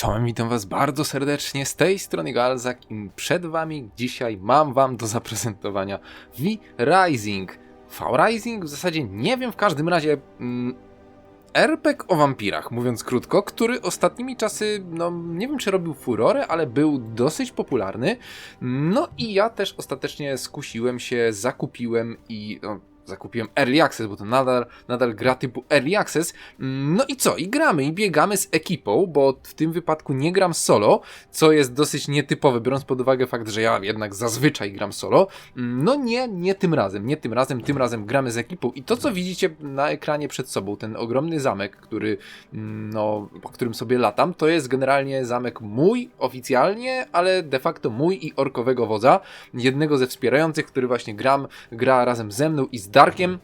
Czołem, witam was bardzo serdecznie z tej strony Galzak i przed wami dzisiaj mam wam do zaprezentowania V-Rising. V-Rising w zasadzie nie wiem, w każdym razie mm, RPG o wampirach, mówiąc krótko, który ostatnimi czasy, no nie wiem czy robił furorę, ale był dosyć popularny. No i ja też ostatecznie skusiłem się, zakupiłem i no, zakupiłem Early Access, bo to nadal, nadal gra typu Early Access. No i co? I gramy, i biegamy z ekipą, bo w tym wypadku nie gram solo, co jest dosyć nietypowe, biorąc pod uwagę fakt, że ja jednak zazwyczaj gram solo. No nie, nie tym razem, nie tym razem, tym razem gramy z ekipą i to, co widzicie na ekranie przed sobą, ten ogromny zamek, który, no, po którym sobie latam, to jest generalnie zamek mój oficjalnie, ale de facto mój i orkowego wodza, jednego ze wspierających, który właśnie gram, gra razem ze mną i z Darkiem.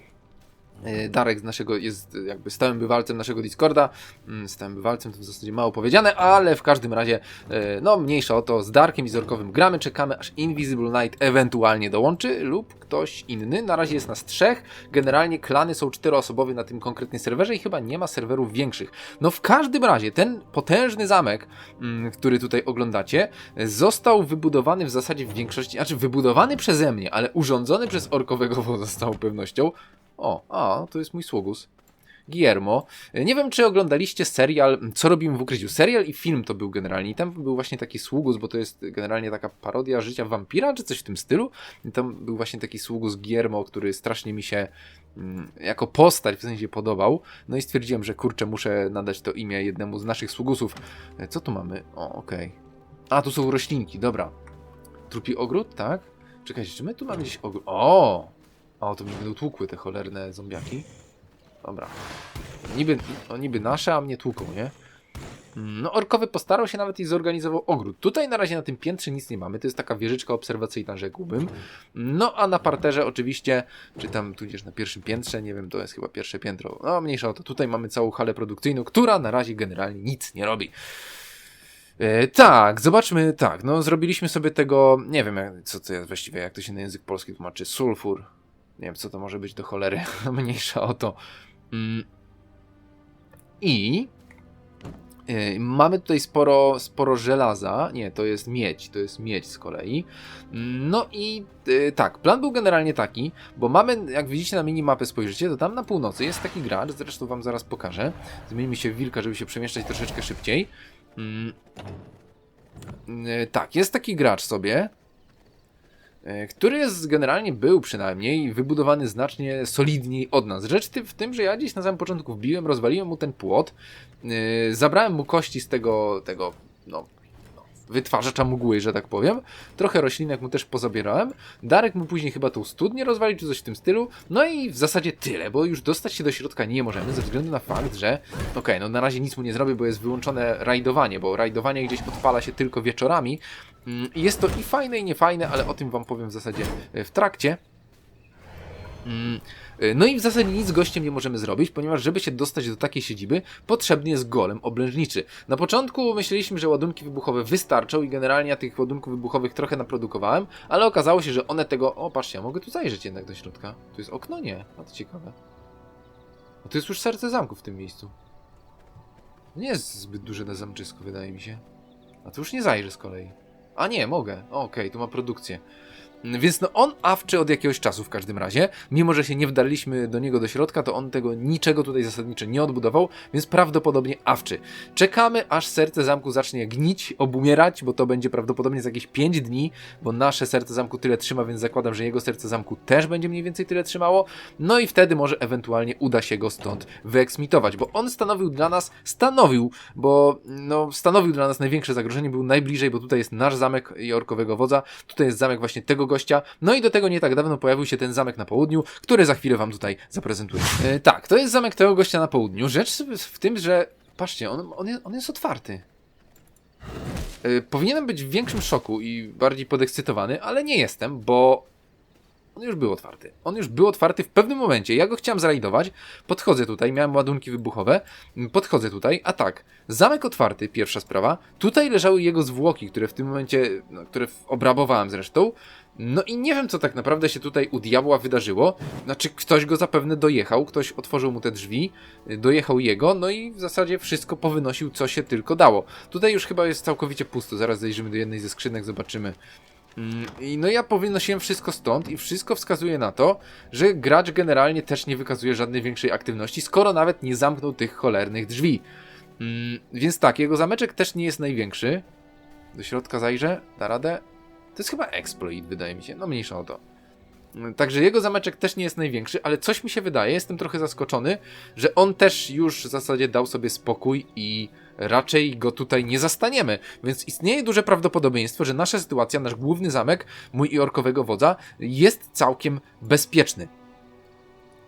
E, Darek z naszego jest jakby stałym bywalcem naszego Discorda. Mm, Stałym bywalcem to w zasadzie mało powiedziane, ale w każdym razie, e, no mniejsza o to, z Darkiem i z Orkowym gramy, czekamy aż Invisible Knight ewentualnie dołączy lub ktoś inny. Na razie jest nas trzech. Generalnie klany są czteroosobowe na tym konkretnym serwerze i chyba nie ma serwerów większych. No w każdym razie ten potężny zamek, mm, który tutaj oglądacie, został wybudowany w zasadzie w większości, znaczy wybudowany przeze mnie, ale urządzony przez Orkowego z całą pewnością. O, a, to jest mój sługus. Guillermo. Nie wiem, czy oglądaliście serial Co robimy w ukryciu. Serial i film to był generalnie. I tam był właśnie taki sługus, bo to jest generalnie taka parodia życia wampira, czy coś w tym stylu. I tam był właśnie taki sługus Guillermo, który strasznie mi się mm, jako postać w sensie podobał. No i stwierdziłem, że kurczę, muszę nadać to imię jednemu z naszych sługusów. Co tu mamy? O, okej. A, tu są roślinki, dobra. Trupi ogród, tak? Czekajcie, czy my tu mamy gdzieś ogród? O! To mi będą tłukły te cholerne zombiaki. Dobra. Niby, no, niby nasze, a mnie tłuką, nie? No, Orkowy postarał się nawet i zorganizował ogród. Tutaj na razie na tym piętrze nic nie mamy. To jest taka wieżyczka obserwacyjna, rzekłbym. No, a na parterze oczywiście, czy tam tudzież na pierwszym piętrze, nie wiem, to jest chyba pierwsze piętro. No, mniejsza o to. Tutaj mamy całą halę produkcyjną, która na razie generalnie nic nie robi. E, tak, zobaczmy, tak, no zrobiliśmy sobie tego, nie wiem jak, co to jest właściwie, jak to się na język polski tłumaczy, sulfur, nie wiem co to może być do cholery, mniejsza o to. Mm. I e, mamy tutaj sporo, sporo żelaza, nie, to jest miedź, to jest miedź z kolei. No i e, tak, plan był generalnie taki, bo mamy, jak widzicie na minimapę spojrzycie, to tam na północy jest taki gracz, zresztą wam zaraz pokażę. Zmienimy się w wilka, żeby się przemieszczać troszeczkę szybciej. Mm. E, Tak, jest taki gracz sobie, który jest generalnie był przynajmniej wybudowany znacznie solidniej od nas. Rzecz w tym, że ja gdzieś na samym początku wbiłem, rozwaliłem mu ten płot, e, zabrałem mu kości z tego, tego, no, wytwarzacza mgły, że tak powiem. Trochę roślinek mu też pozabierałem. Darek mu później chyba tą studnię rozwalił, czy coś w tym stylu. No i w zasadzie tyle, bo już dostać się do środka nie możemy, ze względu na fakt, że okej, no na razie nic mu nie zrobię, bo jest wyłączone rajdowanie, bo rajdowanie gdzieś odpala się tylko wieczorami. Mm, Jest to i fajne, i niefajne, ale o tym wam powiem w zasadzie e, w trakcie. Mm, e, No i w zasadzie nic z gościem nie możemy zrobić, ponieważ żeby się dostać do takiej siedziby, potrzebny jest golem oblężniczy. Na początku myśleliśmy, że ładunki wybuchowe wystarczą i generalnie ja tych ładunków wybuchowych trochę naprodukowałem, ale okazało się, że one tego... O, patrzcie, ja mogę tu zajrzeć jednak do środka. Tu jest okno? Nie. A to ciekawe. A to jest już serce zamku w tym miejscu. Nie jest zbyt duże na zamczysko, wydaje mi się. A tu już nie zajrzę z kolei. A nie, mogę. Okej, tu ma produkcję. Więc no on awczy od jakiegoś czasu w każdym razie. Mimo, że się nie wdarliśmy do niego do środka, to on tego niczego tutaj zasadniczo nie odbudował, więc prawdopodobnie awczy. Czekamy, aż serce zamku zacznie gnić, obumierać, bo to będzie prawdopodobnie za jakieś 5 dni, bo nasze serce zamku tyle trzyma, więc zakładam, że jego serce zamku też będzie mniej więcej tyle trzymało. No i wtedy może ewentualnie uda się go stąd wyeksmitować, bo on stanowił dla nas, stanowił, bo no, stanowił dla nas największe zagrożenie, był najbliżej, bo tutaj jest nasz zamek i orkowego wodza, tutaj jest zamek właśnie tego gościa, no i do tego nie tak dawno pojawił się ten zamek na południu, który za chwilę wam tutaj zaprezentuję. E, tak, to jest zamek tego gościa na południu. Rzecz w tym, że patrzcie, on, on, jest, on jest otwarty. E, powinienem być w większym szoku i bardziej podekscytowany, ale nie jestem, bo On już był otwarty. On już był otwarty w pewnym momencie. Ja go chciałem zrajdować. Podchodzę tutaj, miałem ładunki wybuchowe. Podchodzę tutaj, a tak. Zamek otwarty, pierwsza sprawa. Tutaj leżały jego zwłoki, które w tym momencie, no, które obrabowałem zresztą. No i nie wiem, co tak naprawdę się tutaj u diabła wydarzyło. Znaczy, ktoś go zapewne dojechał, ktoś otworzył mu te drzwi, dojechał jego, no i w zasadzie wszystko powynosił, co się tylko dało. Tutaj już chyba jest całkowicie pusto. Zaraz zajrzymy do jednej ze skrzynek, zobaczymy. Mm, I no ja powynosiłem wszystko stąd i wszystko wskazuje na to, że gracz generalnie też nie wykazuje żadnej większej aktywności, skoro nawet nie zamknął tych cholernych drzwi. Mm, więc tak, jego zameczek też nie jest największy. Do środka zajrzę, da radę. To jest chyba exploit, wydaje mi się. No mniejsza o to. Także jego zameczek też nie jest największy, ale coś mi się wydaje, jestem trochę zaskoczony, że on też już w zasadzie dał sobie spokój i raczej go tutaj nie zastaniemy. Więc istnieje duże prawdopodobieństwo, że nasza sytuacja, nasz główny zamek, mój i orkowego wodza, jest całkiem bezpieczny.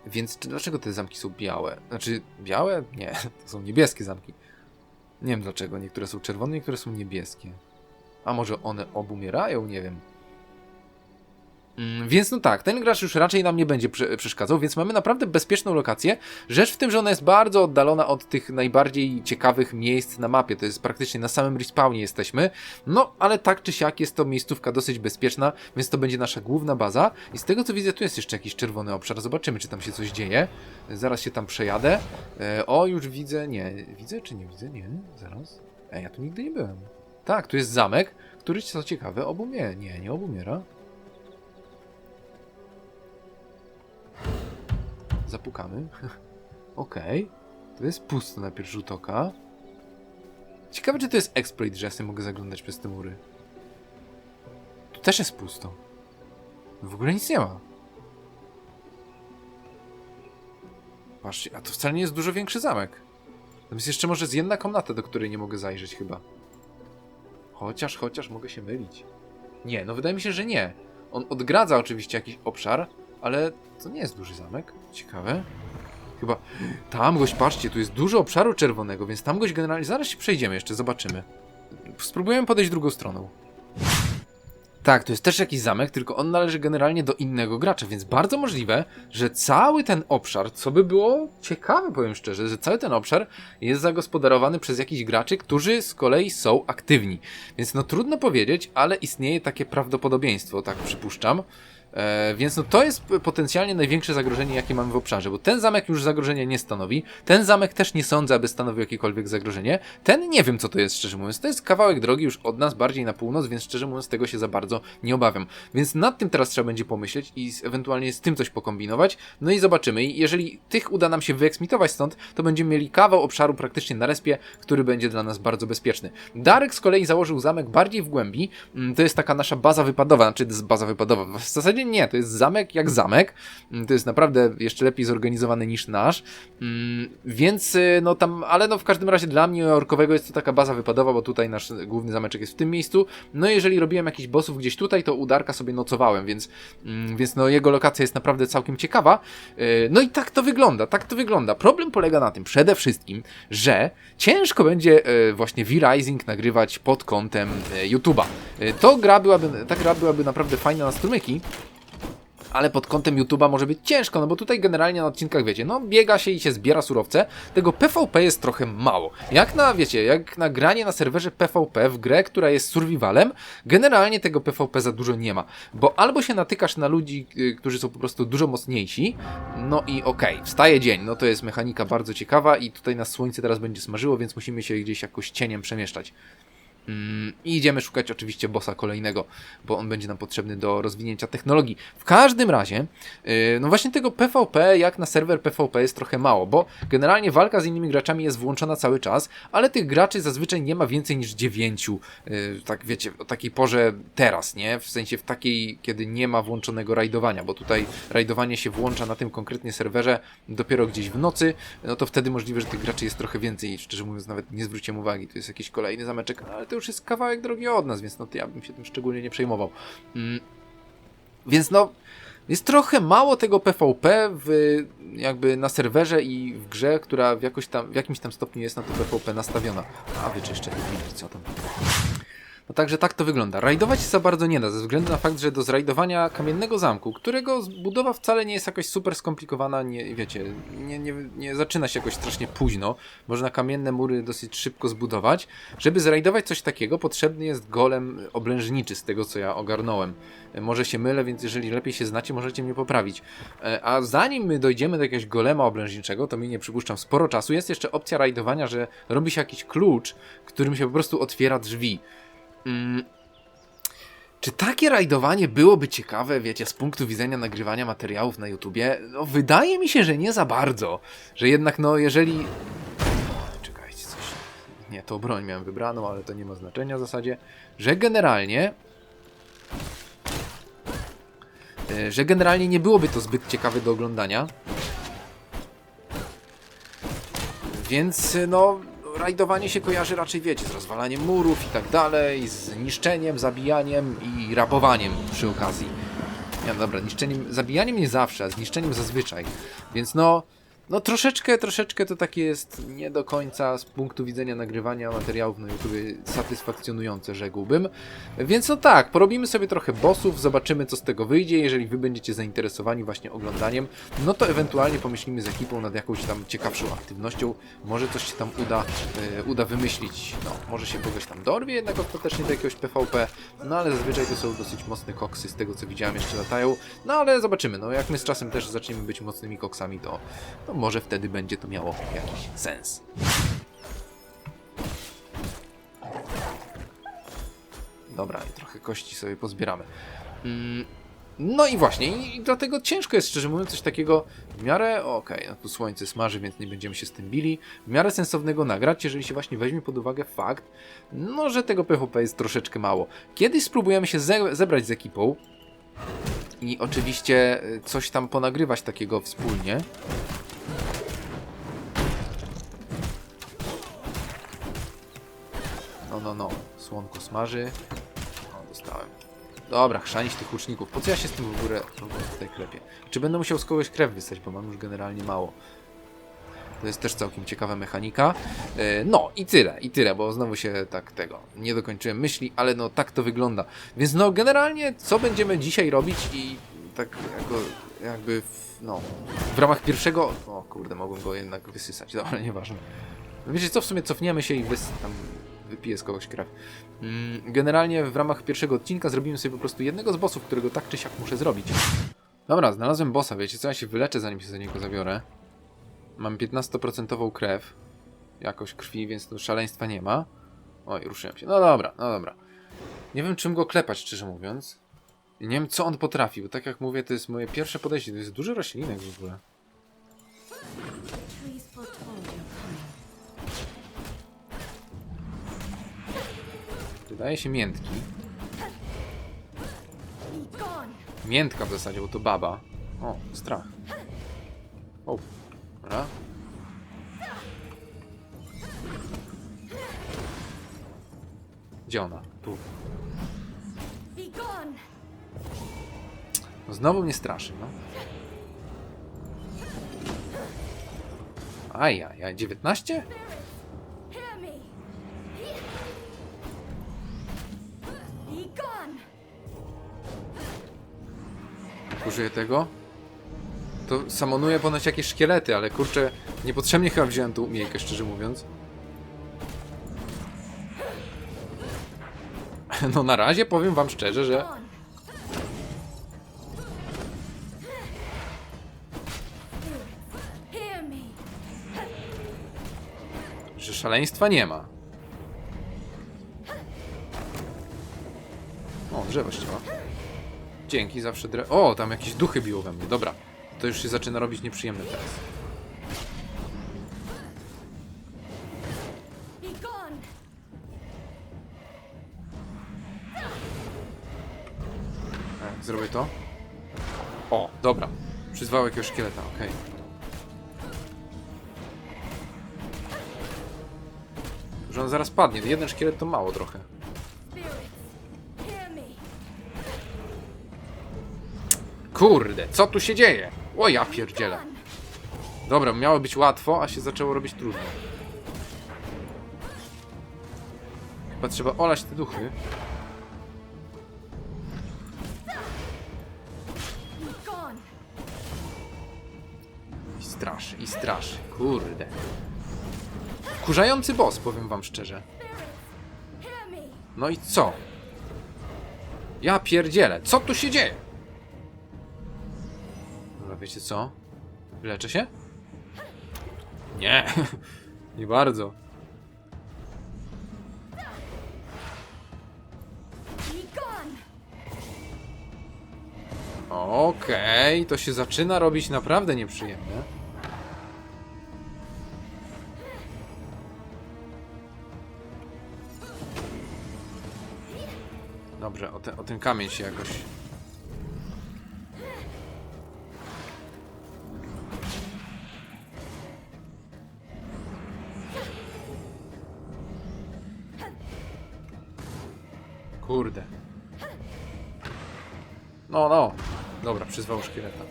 Więc czy, dlaczego te zamki są białe? Znaczy, białe? Nie, to są niebieskie zamki. Nie wiem dlaczego. Niektóre są czerwone, niektóre są niebieskie. A może one obumierają? Nie wiem. Mm, Więc no tak, ten gracz już raczej nam nie będzie prze- przeszkadzał, więc mamy naprawdę bezpieczną lokację. Rzecz w tym, że ona jest bardzo oddalona od tych najbardziej ciekawych miejsc na mapie. To jest praktycznie na samym respawnie jesteśmy. No, ale tak czy siak jest to miejscówka dosyć bezpieczna, więc to będzie nasza główna baza. I z tego co widzę, tu jest jeszcze jakiś czerwony obszar. Zobaczymy, czy tam się coś dzieje. Zaraz się tam przejadę. E, o, już widzę. Nie, widzę czy nie widzę? Nie, zaraz. Ej, ja tu nigdy nie byłem. Tak, tu jest zamek, który co ciekawe obumiera. Nie, nie obumiera. Zapukamy. Okej. To jest pusto na pierwszy rzut oka. Ciekawe, czy to jest exploit, że ja sobie mogę zaglądać przez te mury. Tu też jest pusto. W ogóle nic nie ma. Patrzcie, a to wcale nie jest dużo większy zamek. Tam jest jeszcze może z jedna komnata, do której nie mogę zajrzeć chyba. Chociaż, chociaż mogę się mylić. Nie, no wydaje mi się, że nie. On odgradza oczywiście jakiś obszar, ale to nie jest duży zamek. Ciekawe. Chyba tam goś, patrzcie, tu jest dużo obszaru czerwonego, więc tam goś generalnie. Zaraz się przejdziemy jeszcze, zobaczymy. Spróbujemy podejść drugą stroną. Tak, to jest też jakiś zamek, tylko on należy generalnie do innego gracza, więc bardzo możliwe, że cały ten obszar, co by było ciekawe, powiem szczerze, że cały ten obszar jest zagospodarowany przez jakichś graczy, którzy z kolei są aktywni. Więc no trudno powiedzieć, ale istnieje takie prawdopodobieństwo, tak przypuszczam. E, więc no to jest potencjalnie największe zagrożenie, jakie mamy w obszarze, bo ten zamek już zagrożenia nie stanowi, ten zamek też nie sądzę, aby stanowił jakiekolwiek zagrożenie, ten nie wiem co to jest, szczerze mówiąc, to jest kawałek drogi już od nas, bardziej na północ, więc szczerze mówiąc tego się za bardzo nie obawiam. Więc nad tym teraz trzeba będzie pomyśleć i ewentualnie z tym coś pokombinować, no i zobaczymy. I jeżeli tych uda nam się wyeksmitować stąd, to będziemy mieli kawał obszaru praktycznie na respie, który będzie dla nas bardzo bezpieczny. Darek z kolei założył zamek bardziej w głębi, Mm, to jest taka nasza baza wypadowa, znaczy baza wypadowa, w zasadzie nie, to jest zamek jak zamek, Mm, to jest naprawdę jeszcze lepiej zorganizowany niż nasz, Mm, więc y, no tam, ale no w każdym razie dla mnie orkowego jest to taka baza wypadowa, bo tutaj nasz główny zameczek jest w tym miejscu, no jeżeli robiłem jakichś bossów gdzieś tutaj, to u Darka sobie nocowałem, więc, mm, więc no jego lokacja jest naprawdę całkiem ciekawa, Y, no i tak to wygląda, tak to wygląda. Problem polega na tym przede wszystkim, że ciężko będzie y, właśnie V-Rising nagrywać pod kątem YouTube'a. To gra byłaby, ta gra byłaby naprawdę fajna na strumyki, ale pod kątem YouTube'a może być ciężko, no bo tutaj generalnie na odcinkach wiecie, no biega się i się zbiera surowce, tego PvP jest trochę mało. Jak na, wiecie, jak na granie na serwerze PvP w grę, która jest survivalem, generalnie tego PvP za dużo nie ma, bo albo się natykasz na ludzi, y, którzy są po prostu dużo mocniejsi, no i okej, wstaje dzień, no to jest mechanika bardzo ciekawa i tutaj nas słońce teraz będzie smażyło, więc musimy się gdzieś jakoś cieniem przemieszczać. Mm, I idziemy szukać oczywiście bossa kolejnego, bo on będzie nam potrzebny do rozwinięcia technologii. W każdym razie, yy, no właśnie tego PvP, jak na serwer PvP jest trochę mało, bo generalnie walka z innymi graczami jest włączona cały czas, ale tych graczy zazwyczaj nie ma więcej niż dziewięciu. Yy, tak wiecie, o takiej porze teraz, nie? W sensie w takiej, kiedy nie ma włączonego rajdowania, bo tutaj rajdowanie się włącza na tym konkretnie serwerze dopiero gdzieś w nocy, no to wtedy możliwe, że tych graczy jest trochę więcej szczerze mówiąc nawet nie zwróciłem uwagi, to jest jakiś kolejny zameczek, ale to już jest kawałek drogi od nas, więc no to ja bym się tym szczególnie nie przejmował. Mm. Więc no, jest trochę mało tego PvP w, jakby na serwerze i w grze, która w, jakoś tam, w jakimś tam stopniu jest na to PvP nastawiona. A wyczyszczę co tam. No także tak to wygląda. Rajdować się za bardzo nie da, ze względu na fakt, że do zrajdowania kamiennego zamku, którego budowa wcale nie jest jakoś super skomplikowana, nie wiecie, nie, nie, nie zaczyna się jakoś strasznie późno. Można kamienne mury dosyć szybko zbudować. Żeby zrajdować coś takiego, potrzebny jest golem oblężniczy, z tego co ja ogarnąłem. E, Może się mylę, więc jeżeli lepiej się znacie, możecie mnie poprawić. E, A zanim my dojdziemy do jakiegoś golema oblężniczego, to minie, przypuszczam, sporo czasu. Jest jeszcze opcja rajdowania, że robi się jakiś klucz, którym się po prostu otwiera drzwi. Mm. Czy takie rajdowanie byłoby ciekawe, wiecie, z punktu widzenia nagrywania materiałów na YouTubie? No, wydaje mi się, że nie za bardzo. Że jednak, no, jeżeli. Czekajcie, coś. Nie, to broń miałem wybraną, ale to nie ma znaczenia w zasadzie. Że generalnie. e, Że generalnie nie byłoby to zbyt ciekawe do oglądania. Więc no, rajdowanie się kojarzy raczej, wiecie, z rozwalaniem murów i tak dalej, z niszczeniem, zabijaniem i rabowaniem przy okazji. Ja, dobra, niszczeniem, zabijaniem nie zawsze, a z niszczeniem zazwyczaj. Więc no, no troszeczkę, troszeczkę to takie jest nie do końca z punktu widzenia nagrywania materiałów na YouTube satysfakcjonujące, rzekłbym. Więc no tak, porobimy sobie trochę bossów, zobaczymy co z tego wyjdzie. Jeżeli wy będziecie zainteresowani właśnie oglądaniem, no to ewentualnie pomyślimy z ekipą nad jakąś tam ciekawszą aktywnością. Może coś się tam uda, e, uda wymyślić. No, może się kogoś tam dorwie jednak ostatecznie do jakiegoś PvP. No ale zazwyczaj to są dosyć mocne koksy, z tego co widziałem jeszcze latają. No ale zobaczymy, no jak my z czasem też zaczniemy być mocnymi koksami, to, to może wtedy będzie to miało jakiś sens. Dobra, i trochę kości sobie pozbieramy. Mm, no i właśnie, i, dlatego ciężko jest, szczerze mówiąc, coś takiego w miarę, okej, no tu słońce smaży, więc nie będziemy się z tym bili, w miarę sensownego nagrać, jeżeli się właśnie weźmie pod uwagę fakt, no, że tego PvP jest troszeczkę mało. Kiedyś spróbujemy się ze zebrać z ekipą i oczywiście y, coś tam ponagrywać takiego wspólnie. No, no. Słonko smaży. O, dostałem. Dobra, chrzanić tych łuczników. Po co ja się z tym w ogóle, w ogóle tutaj klepię? Czy będę musiał z kogoś krew wystać, bo mam już generalnie mało. To jest też całkiem ciekawa mechanika. E, No i tyle, i tyle, bo znowu się tak tego nie dokończyłem myśli, ale no tak to wygląda. Więc no generalnie co będziemy dzisiaj robić i tak jako, jakby w, no w ramach pierwszego... O kurde, mogłem go jednak wysysać, dobra, nieważne. Wiecie co, w sumie cofniemy się i wys... tam wypiję z kogoś krew. Mm, Generalnie w ramach pierwszego odcinka zrobimy sobie po prostu jednego z bossów, którego tak czy siak muszę zrobić. Dobra, znalazłem bossa, wiecie co, ja się wyleczę zanim się za niego zabiorę. Mam 15% krew. Jakość krwi, więc tu szaleństwa nie ma. Oj, ruszyłem się. No dobra, no dobra. Nie wiem czym go klepać, szczerze mówiąc. Nie wiem co on potrafi, bo tak jak mówię, to jest moje pierwsze podejście. To jest dużo roślinek w ogóle. Wydaje się miętki. Miętka w zasadzie, bo to baba. O, strach. O, dobra. Gdzie ona? Tu. No znowu mnie straszy, no. Ajajaj, 19? Użyję tego. To samonuje ponoć jakieś szkielety, ale kurczę, niepotrzebnie chyba wziąłem tą umiejkę, szczerze mówiąc. No na razie powiem wam szczerze, że że szaleństwa nie ma. O, drzewo ścięła. Dzięki, zawsze dre... O, tam jakieś duchy biło we mnie. Dobra, to już się zaczyna robić nieprzyjemne teraz. E, zrobię to. O, dobra. Przyzwał jakiegoś szkieleta, okej. Że on zaraz padnie. Jeden szkielet to mało trochę. Kurde, co tu się dzieje? O ja pierdzielę. Dobra, miało być łatwo, a się zaczęło robić trudno. Chyba trzeba olać te duchy. I straszy, i straszy. Kurde. Wkurzający boss, powiem wam szczerze. No i co? Ja pierdzielę, co tu się dzieje? Wiecie co? Wyleczę się? Nie, nie bardzo. Okej, to się zaczyna robić naprawdę nieprzyjemne. Dobrze, o, ten- o ten kamień się jakoś... Kurde. No, no. Dobra, przyzwał szkieleta.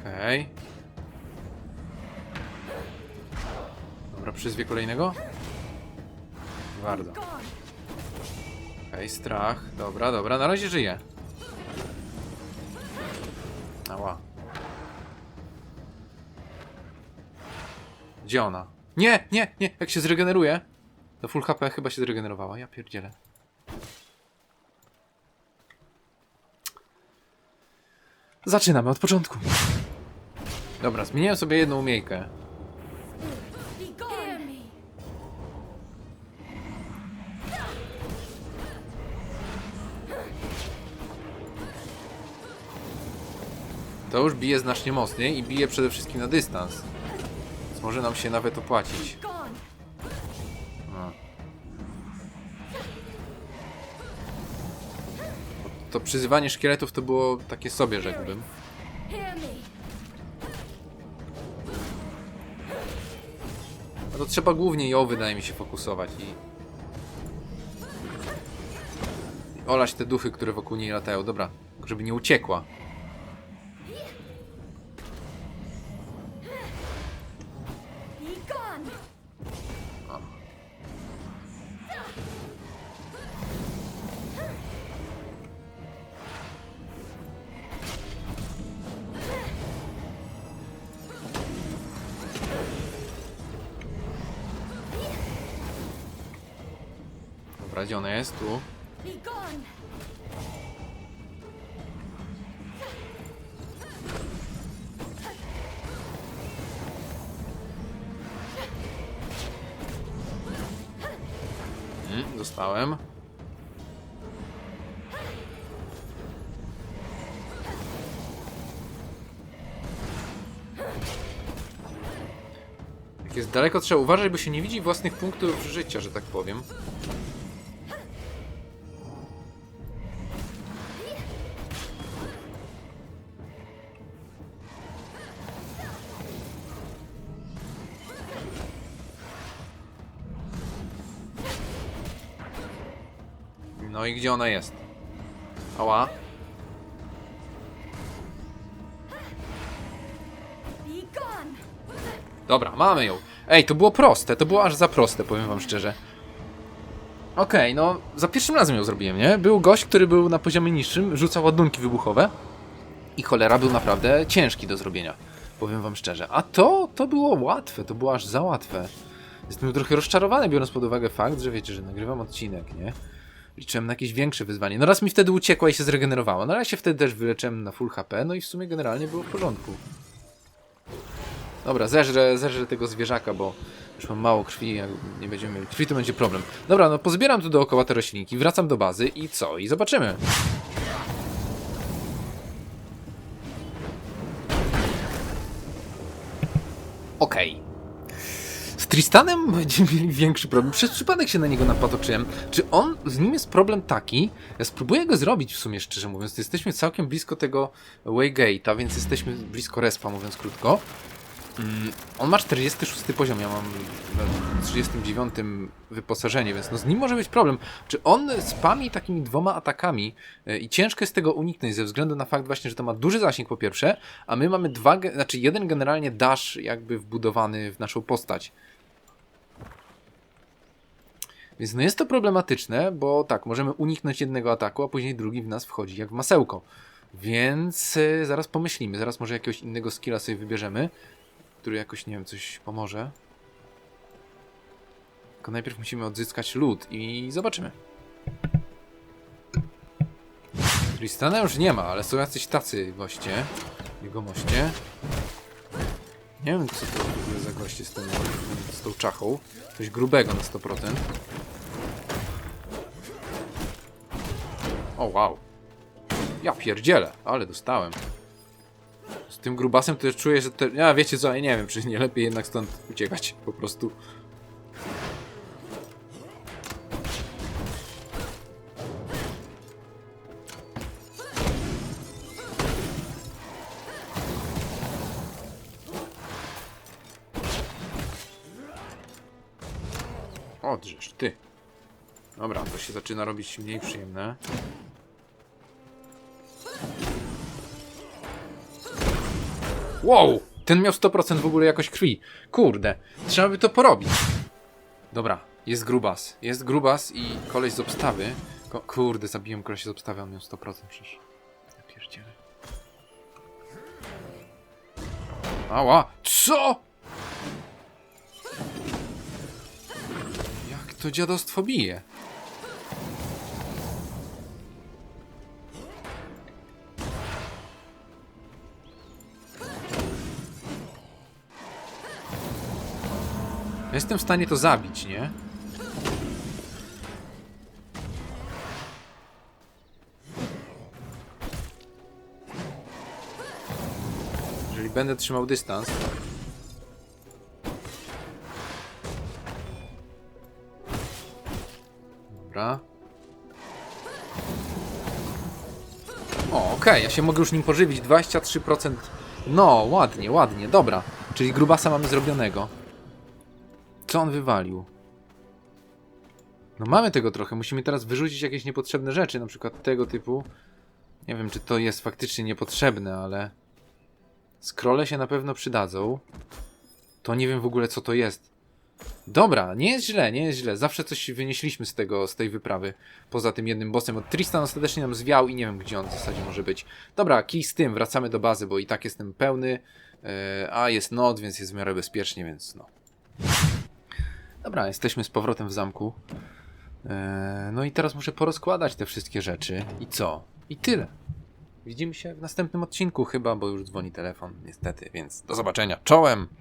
Okej. Dobra, przyzwie kolejnego. Bardzo. Okej, Gone. strach. Dobra, dobra, na razie żyje. Ała. Gdzie ona? Nie, nie, nie, jak się zregeneruje. To full HP chyba się zregenerowała, ja pierdzielę. Zaczynamy od początku. Dobra, zmieniłem sobie jedną umiejkę. To już bije znacznie mocniej i bije przede wszystkim na dystans. Może nam się nawet opłacić. No. To przyzywanie szkieletów to było takie sobie, rzekłbym. A to trzeba głównie ją, wydaje mi się, fokusować i olać te duchy, które wokół niej latają. Dobra, żeby nie uciekła. Jest? Tu. Be gone. Mm, dostałem. Jak jest daleko, trzeba uważać, bo się nie widzi własnych punktów życia, że tak powiem. No i gdzie ona jest? Gone. Dobra, mamy ją. Ej, to było proste, to było aż za proste, powiem wam szczerze. Okej, no za pierwszym razem ją zrobiłem, nie? Był gość, który był na poziomie niższym, rzucał ładunki wybuchowe i cholera był naprawdę ciężki do zrobienia, powiem wam szczerze. A to, to było łatwe, to było aż za łatwe. Jestem trochę rozczarowany, biorąc pod uwagę fakt, że wiecie, że nagrywam odcinek, nie? Liczyłem na jakieś większe wyzwanie. No raz mi wtedy uciekła i się zregenerowała. No ale się wtedy też wyleczyłem na full HP, no i w sumie generalnie było w porządku. Dobra, zeżrę, zeżrę tego zwierzaka, bo już mam mało krwi, jak nie będziemy mieli krwi, to będzie problem. Dobra, no pozbieram tu dookoła te roślinki, wracam do bazy i co? I zobaczymy. Okej. Z Tristanem będziemy mieli większy problem. Przez przypadek się na niego napatoczyłem. Czy on, z nim jest problem taki? Ja spróbuję go zrobić w sumie, szczerze mówiąc. Jesteśmy całkiem blisko tego Waygate'a, więc jesteśmy blisko respa, mówiąc krótko. Mm, on ma 46 poziom, ja mam na 39 wyposażenie, więc no z nim może być problem. Czy on spami takimi dwoma atakami e, i ciężko jest tego uniknąć ze względu na fakt właśnie, że to ma duży zasięg po pierwsze, a my mamy dwa, znaczy jeden generalnie dash jakby wbudowany w naszą postać. Więc no jest to problematyczne, bo tak, możemy uniknąć jednego ataku, a później drugi w nas wchodzi jak w masełko. Więc e, zaraz pomyślimy, zaraz może jakiegoś innego skilla sobie wybierzemy, który jakoś, nie wiem, coś pomoże. Tylko najpierw musimy odzyskać lód i zobaczymy. Tristana już nie ma, ale są jacyś tacy goście. Jego moście. Nie wiem, co to w ogóle za goście z, tym, z tą czachą. Coś grubego na 100%. O, wow. Ja pierdzielę, ale dostałem. Z tym grubasem już czuję, że te... Ja wiecie co, nie wiem, czy nie lepiej jednak stąd uciekać po prostu. Odrzesz, ty. Dobra, to się zaczyna robić mniej przyjemne. Wow! Ten miał 100% w ogóle jakoś krwi. Kurde, trzeba by to porobić. Dobra, jest grubas. Jest grubas i koleś z obstawy. Ko kurde, zabiłem koleś z obstawy, on miał 100% przecież. Ja. Ała! Co? Jak to dziadostwo bije? Jestem w stanie to zabić, nie? Jeżeli będę trzymał dystans. Dobra. O, okej, ja się mogę już nim pożywić. 23%. No, ładnie, ładnie, dobra. Czyli grubasa mamy zrobionego. Co on wywalił? No mamy tego trochę, musimy teraz wyrzucić jakieś niepotrzebne rzeczy, na przykład tego typu. Nie wiem, czy to jest faktycznie niepotrzebne, ale... Scrolle się na pewno przydadzą. To nie wiem w ogóle, co to jest. Dobra, nie jest źle, nie jest źle. Zawsze coś wynieśliśmy z tego, z tej wyprawy. Poza tym jednym bossem. Od Tristan ostatecznie nam zwiał i nie wiem, gdzie on w zasadzie może być. Dobra, kij z tym, wracamy do bazy, bo i tak jestem pełny. e, a jest noc, więc jest w miarę bezpiecznie, więc no. Dobra, jesteśmy z powrotem w zamku. Eee, no i teraz muszę porozkładać te wszystkie rzeczy. I co? I tyle. Widzimy się w następnym odcinku chyba, bo już dzwoni telefon, niestety, więc do zobaczenia. Czołem!